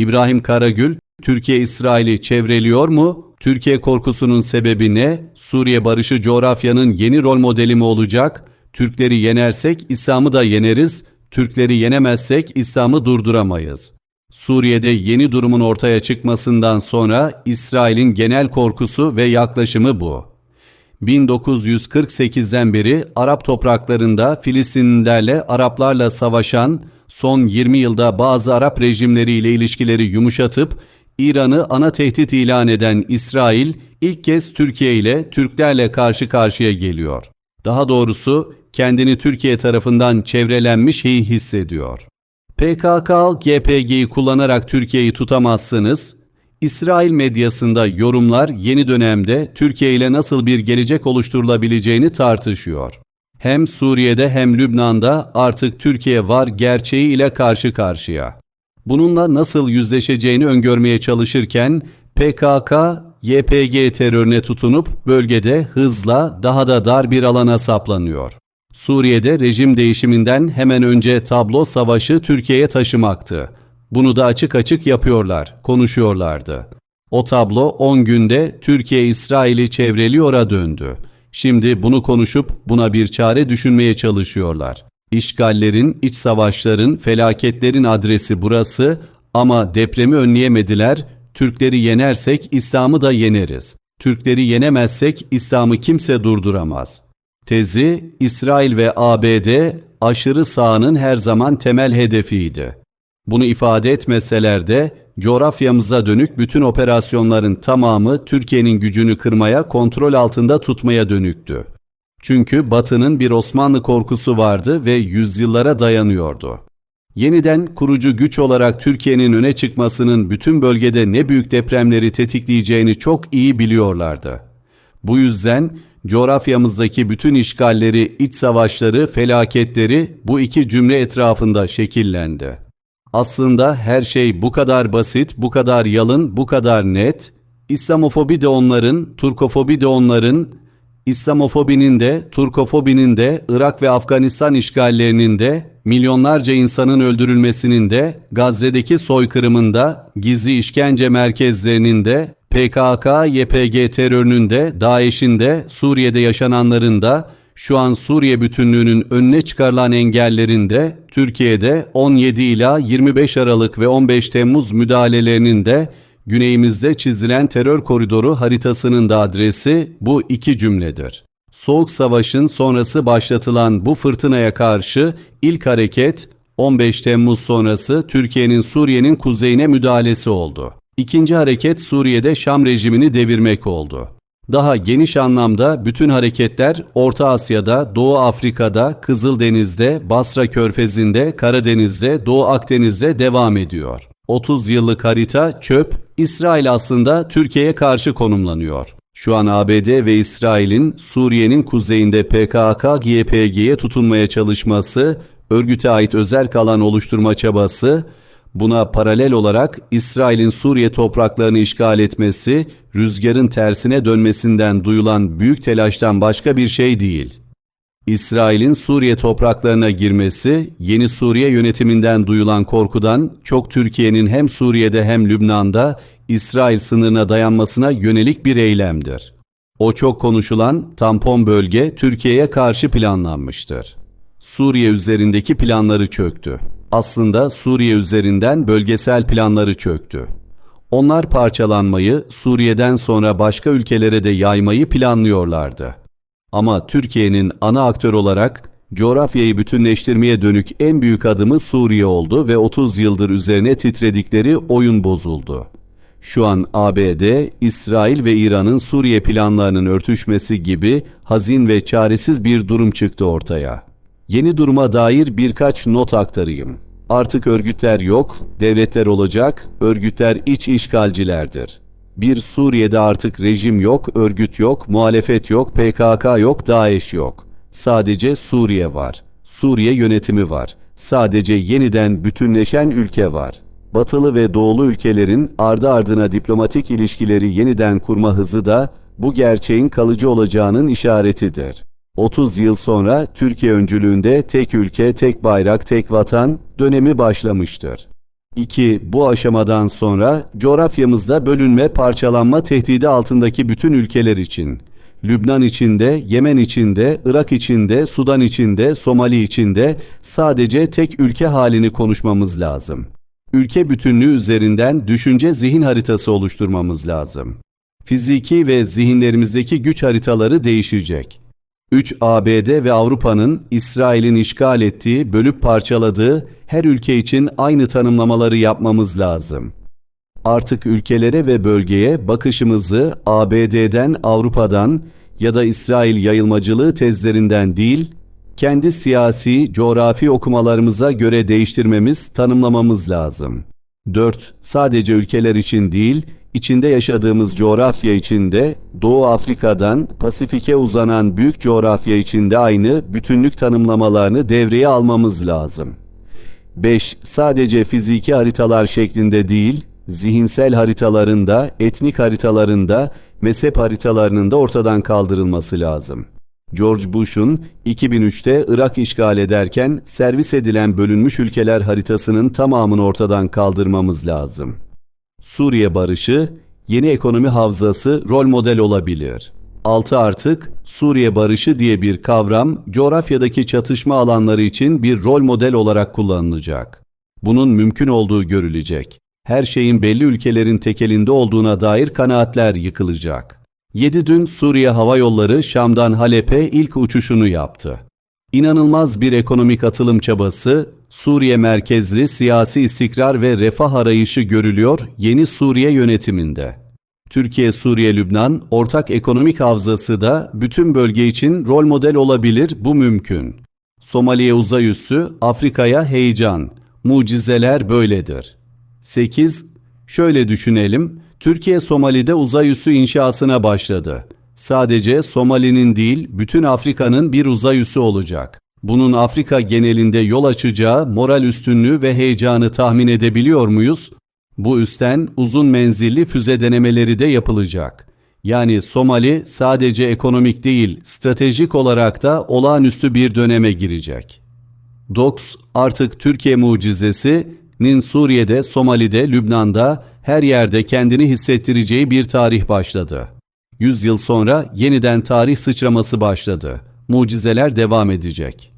İbrahim Karagül, Türkiye İsrail'i çevreliyor mu? Türkiye korkusunun sebebi ne? Suriye barışı coğrafyanın yeni rol modeli mi olacak? Türkleri yenersek İslam'ı da yeneriz, Türkleri yenemezsek İslam'ı durduramayız. Suriye'de yeni durumun ortaya çıkmasından sonra İsrail'in genel korkusu ve yaklaşımı bu. 1948'den beri Arap topraklarında Filistinlilerle Araplarla savaşan, son 20 yılda bazı Arap rejimleriyle ilişkileri yumuşatıp İran'ı ana tehdit ilan eden İsrail ilk kez Türkiye ile Türklerle karşı karşıya geliyor. Daha doğrusu kendini Türkiye tarafından çevrelenmiş hissediyor. PKK, GPG'yi kullanarak Türkiye'yi tutamazsınız. İsrail medyasında yorumlar yeni dönemde Türkiye ile nasıl bir gelecek oluşturulabileceğini tartışıyor. Hem Suriye'de hem Lübnan'da artık Türkiye var gerçeği ile karşı karşıya. Bununla nasıl yüzleşeceğini öngörmeye çalışırken PKK, YPG terörüne tutunup bölgede hızla daha da dar bir alana saplanıyor. Suriye'de rejim değişiminden hemen önce tablo savaşı Türkiye'ye taşımaktı. Bunu da açık açık yapıyorlar, konuşuyorlardı. O tablo 10 günde Türkiye İsrail'i çevreliyora döndü. Şimdi bunu konuşup buna bir çare düşünmeye çalışıyorlar. İşgallerin, iç savaşların, felaketlerin adresi burası ama depremi önleyemediler. Türkleri yenersek İslam'ı da yeneriz. Türkleri yenemezsek İslam'ı kimse durduramaz. Tezi İsrail ve ABD aşırı sağının her zaman temel hedefiydi. Bunu ifade etmeseler de coğrafyamıza dönük bütün operasyonların tamamı Türkiye'nin gücünü kırmaya, kontrol altında tutmaya dönüktü. Çünkü Batı'nın bir Osmanlı korkusu vardı ve yüzyıllara dayanıyordu. Yeniden kurucu güç olarak Türkiye'nin öne çıkmasının bütün bölgede ne büyük depremleri tetikleyeceğini çok iyi biliyorlardı. Bu yüzden coğrafyamızdaki bütün işgalleri, iç savaşları, felaketleri bu iki cümle etrafında şekillendi. Aslında her şey bu kadar basit, bu kadar yalın, bu kadar net. İslamofobi de onların, Turkofobi de onların, İslamofobinin de, Turkofobinin de, Irak ve Afganistan işgallerinin de, milyonlarca insanın öldürülmesinin de, Gazze'deki soykırımında, gizli işkence merkezlerinin de, PKK, YPG terörünün de, DAEŞ'in de, Suriye'de yaşananların da, şu an Suriye bütünlüğünün önüne çıkarılan engellerinde Türkiye'de 17 ila 25 Aralık ve 15 Temmuz müdahalelerinin de güneyimizde çizilen terör koridoru haritasının da adresi bu iki cümledir. Soğuk Savaş'ın sonrası başlatılan bu fırtınaya karşı ilk hareket 15 Temmuz sonrası Türkiye'nin Suriye'nin kuzeyine müdahalesi oldu. İkinci hareket Suriye'de Şam rejimini devirmek oldu. Daha geniş anlamda bütün hareketler Orta Asya'da, Doğu Afrika'da, Kızıldeniz'de, Basra Körfezi'nde, Karadeniz'de, Doğu Akdeniz'de devam ediyor. 30 yıllık harita çöp, İsrail aslında Türkiye'ye karşı konumlanıyor. Şu an ABD ve İsrail'in Suriye'nin kuzeyinde PKK-YPG'ye tutunmaya çalışması, örgüte ait özel kalan oluşturma çabası, Buna paralel olarak İsrail'in Suriye topraklarını işgal etmesi, rüzgarın tersine dönmesinden duyulan büyük telaştan başka bir şey değil. İsrail'in Suriye topraklarına girmesi, yeni Suriye yönetiminden duyulan korkudan çok Türkiye'nin hem Suriye'de hem Lübnan'da İsrail sınırına dayanmasına yönelik bir eylemdir. O çok konuşulan tampon bölge Türkiye'ye karşı planlanmıştır. Suriye üzerindeki planları çöktü aslında Suriye üzerinden bölgesel planları çöktü. Onlar parçalanmayı Suriye'den sonra başka ülkelere de yaymayı planlıyorlardı. Ama Türkiye'nin ana aktör olarak coğrafyayı bütünleştirmeye dönük en büyük adımı Suriye oldu ve 30 yıldır üzerine titredikleri oyun bozuldu. Şu an ABD, İsrail ve İran'ın Suriye planlarının örtüşmesi gibi hazin ve çaresiz bir durum çıktı ortaya. Yeni duruma dair birkaç not aktarayım. Artık örgütler yok, devletler olacak, örgütler iç işgalcilerdir. Bir Suriye'de artık rejim yok, örgüt yok, muhalefet yok, PKK yok, DAEŞ yok. Sadece Suriye var. Suriye yönetimi var. Sadece yeniden bütünleşen ülke var. Batılı ve doğulu ülkelerin ardı ardına diplomatik ilişkileri yeniden kurma hızı da bu gerçeğin kalıcı olacağının işaretidir. 30 yıl sonra Türkiye öncülüğünde tek ülke, tek bayrak, tek vatan dönemi başlamıştır. 2. Bu aşamadan sonra coğrafyamızda bölünme, parçalanma tehdidi altındaki bütün ülkeler için Lübnan içinde, Yemen içinde, Irak içinde, Sudan içinde, Somali içinde sadece tek ülke halini konuşmamız lazım. Ülke bütünlüğü üzerinden düşünce zihin haritası oluşturmamız lazım. Fiziki ve zihinlerimizdeki güç haritaları değişecek. 3 ABD ve Avrupa'nın İsrail'in işgal ettiği, bölüp parçaladığı her ülke için aynı tanımlamaları yapmamız lazım. Artık ülkelere ve bölgeye bakışımızı ABD'den, Avrupa'dan ya da İsrail yayılmacılığı tezlerinden değil, kendi siyasi, coğrafi okumalarımıza göre değiştirmemiz, tanımlamamız lazım. 4. Sadece ülkeler için değil, içinde yaşadığımız coğrafya içinde Doğu Afrika'dan Pasifik'e uzanan büyük coğrafya içinde aynı bütünlük tanımlamalarını devreye almamız lazım. 5. Sadece fiziki haritalar şeklinde değil, zihinsel haritalarında, etnik haritalarında, mezhep haritalarının da ortadan kaldırılması lazım. George Bush'un 2003'te Irak işgal ederken servis edilen bölünmüş ülkeler haritasının tamamını ortadan kaldırmamız lazım. Suriye barışı, yeni ekonomi havzası rol model olabilir. 6 artık Suriye barışı diye bir kavram coğrafyadaki çatışma alanları için bir rol model olarak kullanılacak. Bunun mümkün olduğu görülecek. Her şeyin belli ülkelerin tekelinde olduğuna dair kanaatler yıkılacak. 7 dün Suriye Hava Yolları Şam'dan Halep'e ilk uçuşunu yaptı. İnanılmaz bir ekonomik atılım çabası, Suriye merkezli siyasi istikrar ve refah arayışı görülüyor yeni Suriye yönetiminde. Türkiye-Suriye-Lübnan ortak ekonomik havzası da bütün bölge için rol model olabilir, bu mümkün. Somali'ye uzay üssü, Afrika'ya heyecan. Mucizeler böyledir. 8. Şöyle düşünelim, Türkiye Somali'de uzay üssü inşasına başladı. Sadece Somali'nin değil, bütün Afrika'nın bir uzay üssü olacak. Bunun Afrika genelinde yol açacağı moral üstünlüğü ve heyecanı tahmin edebiliyor muyuz? Bu üstten uzun menzilli füze denemeleri de yapılacak. Yani Somali sadece ekonomik değil, stratejik olarak da olağanüstü bir döneme girecek. DOX artık Türkiye mucizesinin Suriye'de, Somali'de, Lübnan'da her yerde kendini hissettireceği bir tarih başladı. 100 yıl sonra yeniden tarih sıçraması başladı. Mucizeler devam edecek.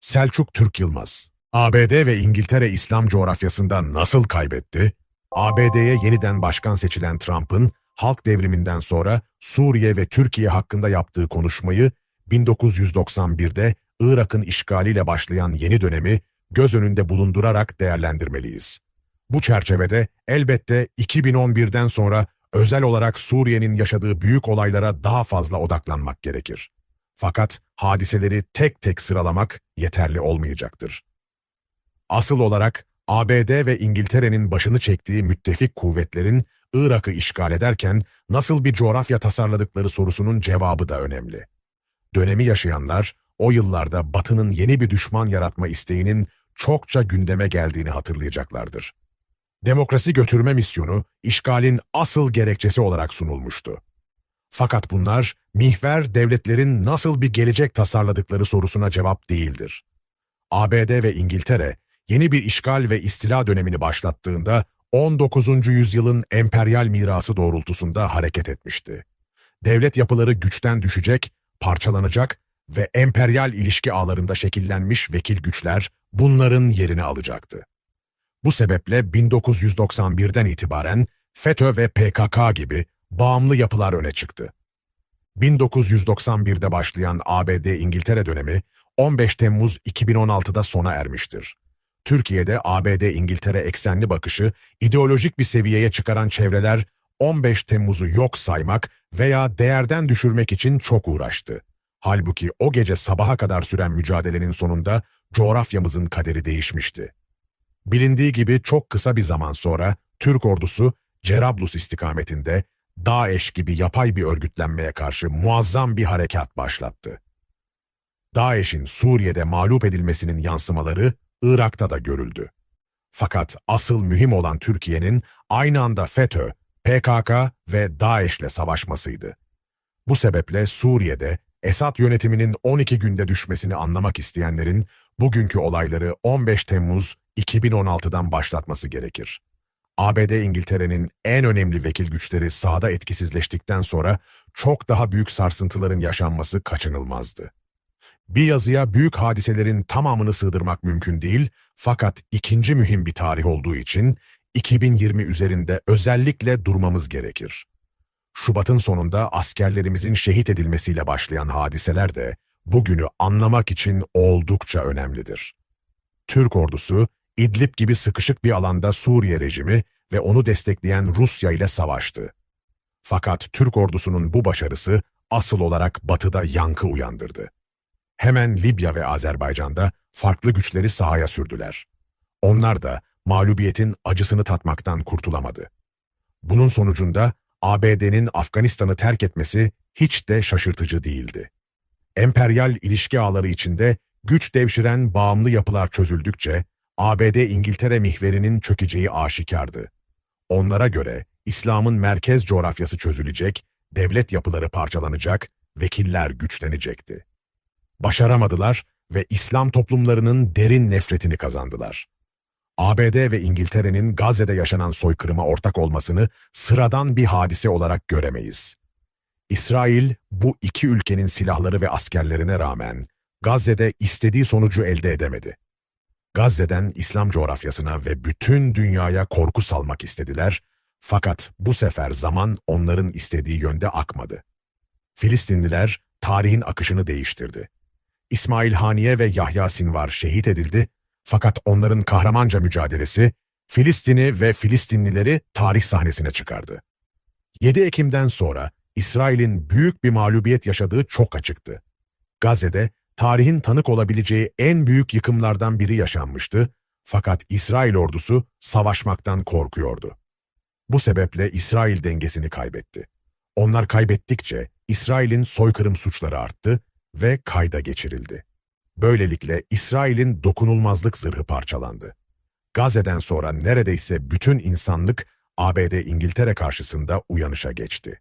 Selçuk Türk Yılmaz ABD ve İngiltere İslam coğrafyasında nasıl kaybetti? ABD'ye yeniden başkan seçilen Trump'ın halk devriminden sonra Suriye ve Türkiye hakkında yaptığı konuşmayı 1991'de Irak'ın işgaliyle başlayan yeni dönemi göz önünde bulundurarak değerlendirmeliyiz. Bu çerçevede elbette 2011'den sonra özel olarak Suriye'nin yaşadığı büyük olaylara daha fazla odaklanmak gerekir. Fakat hadiseleri tek tek sıralamak yeterli olmayacaktır. Asıl olarak ABD ve İngiltere'nin başını çektiği müttefik kuvvetlerin Irak'ı işgal ederken nasıl bir coğrafya tasarladıkları sorusunun cevabı da önemli. Dönemi yaşayanlar o yıllarda Batı'nın yeni bir düşman yaratma isteğinin çokça gündeme geldiğini hatırlayacaklardır. Demokrasi götürme misyonu işgalin asıl gerekçesi olarak sunulmuştu. Fakat bunlar mihver devletlerin nasıl bir gelecek tasarladıkları sorusuna cevap değildir. ABD ve İngiltere yeni bir işgal ve istila dönemini başlattığında 19. yüzyılın emperyal mirası doğrultusunda hareket etmişti. Devlet yapıları güçten düşecek, parçalanacak ve emperyal ilişki ağlarında şekillenmiş vekil güçler bunların yerini alacaktı. Bu sebeple 1991'den itibaren FETÖ ve PKK gibi bağımlı yapılar öne çıktı. 1991'de başlayan ABD-İngiltere dönemi 15 Temmuz 2016'da sona ermiştir. Türkiye'de ABD-İngiltere eksenli bakışı ideolojik bir seviyeye çıkaran çevreler 15 Temmuz'u yok saymak veya değerden düşürmek için çok uğraştı. Halbuki o gece sabaha kadar süren mücadelenin sonunda coğrafyamızın kaderi değişmişti. Bilindiği gibi çok kısa bir zaman sonra Türk ordusu Cerablus istikametinde DAEŞ gibi yapay bir örgütlenmeye karşı muazzam bir harekat başlattı. DAEŞ'in Suriye'de mağlup edilmesinin yansımaları Irak'ta da görüldü. Fakat asıl mühim olan Türkiye'nin aynı anda FETÖ, PKK ve DAEŞ'le savaşmasıydı. Bu sebeple Suriye'de Esad yönetiminin 12 günde düşmesini anlamak isteyenlerin bugünkü olayları 15 Temmuz 2016'dan başlatması gerekir. ABD İngiltere'nin en önemli vekil güçleri sahada etkisizleştikten sonra çok daha büyük sarsıntıların yaşanması kaçınılmazdı. Bir yazıya büyük hadiselerin tamamını sığdırmak mümkün değil fakat ikinci mühim bir tarih olduğu için 2020 üzerinde özellikle durmamız gerekir. Şubat'ın sonunda askerlerimizin şehit edilmesiyle başlayan hadiseler de bugünü anlamak için oldukça önemlidir. Türk ordusu, İdlib gibi sıkışık bir alanda Suriye rejimi ve onu destekleyen Rusya ile savaştı. Fakat Türk ordusunun bu başarısı asıl olarak batıda yankı uyandırdı. Hemen Libya ve Azerbaycan'da farklı güçleri sahaya sürdüler. Onlar da mağlubiyetin acısını tatmaktan kurtulamadı. Bunun sonucunda ABD'nin Afganistan'ı terk etmesi hiç de şaşırtıcı değildi. Emperyal ilişki ağları içinde güç devşiren bağımlı yapılar çözüldükçe ABD-İngiltere mihverinin çökeceği aşikardı. Onlara göre İslam'ın merkez coğrafyası çözülecek, devlet yapıları parçalanacak, vekiller güçlenecekti. Başaramadılar ve İslam toplumlarının derin nefretini kazandılar. ABD ve İngiltere'nin Gazze'de yaşanan soykırıma ortak olmasını sıradan bir hadise olarak göremeyiz. İsrail, bu iki ülkenin silahları ve askerlerine rağmen Gazze'de istediği sonucu elde edemedi. Gazze'den İslam coğrafyasına ve bütün dünyaya korku salmak istediler, fakat bu sefer zaman onların istediği yönde akmadı. Filistinliler tarihin akışını değiştirdi. İsmail Haniye ve Yahya Sinvar şehit edildi, fakat onların kahramanca mücadelesi Filistin'i ve Filistinlileri tarih sahnesine çıkardı. 7 Ekim'den sonra İsrail'in büyük bir mağlubiyet yaşadığı çok açıktı. Gazze'de tarihin tanık olabileceği en büyük yıkımlardan biri yaşanmıştı fakat İsrail ordusu savaşmaktan korkuyordu. Bu sebeple İsrail dengesini kaybetti. Onlar kaybettikçe İsrail'in soykırım suçları arttı ve kayda geçirildi. Böylelikle İsrail'in dokunulmazlık zırhı parçalandı. Gazze'den sonra neredeyse bütün insanlık ABD-İngiltere karşısında uyanışa geçti.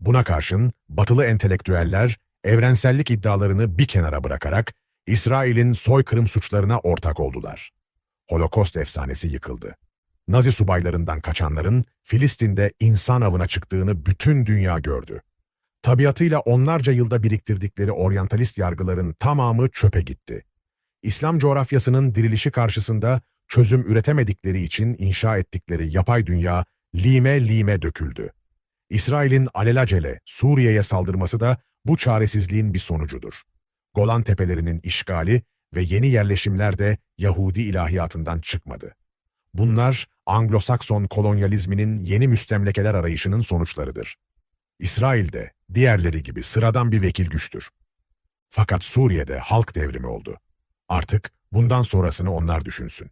Buna karşın batılı entelektüeller evrensellik iddialarını bir kenara bırakarak İsrail'in soykırım suçlarına ortak oldular. Holokost efsanesi yıkıldı. Nazi subaylarından kaçanların Filistin'de insan avına çıktığını bütün dünya gördü. Tabiatıyla onlarca yılda biriktirdikleri oryantalist yargıların tamamı çöpe gitti. İslam coğrafyasının dirilişi karşısında çözüm üretemedikleri için inşa ettikleri yapay dünya lime lime döküldü. İsrail'in alelacele Suriye'ye saldırması da bu çaresizliğin bir sonucudur. Golan Tepelerinin işgali ve yeni yerleşimler de Yahudi ilahiyatından çıkmadı. Bunlar Anglo-Sakson kolonyalizminin yeni müstemlekeler arayışının sonuçlarıdır. İsrail de diğerleri gibi sıradan bir vekil güçtür. Fakat Suriye'de halk devrimi oldu. Artık bundan sonrasını onlar düşünsün.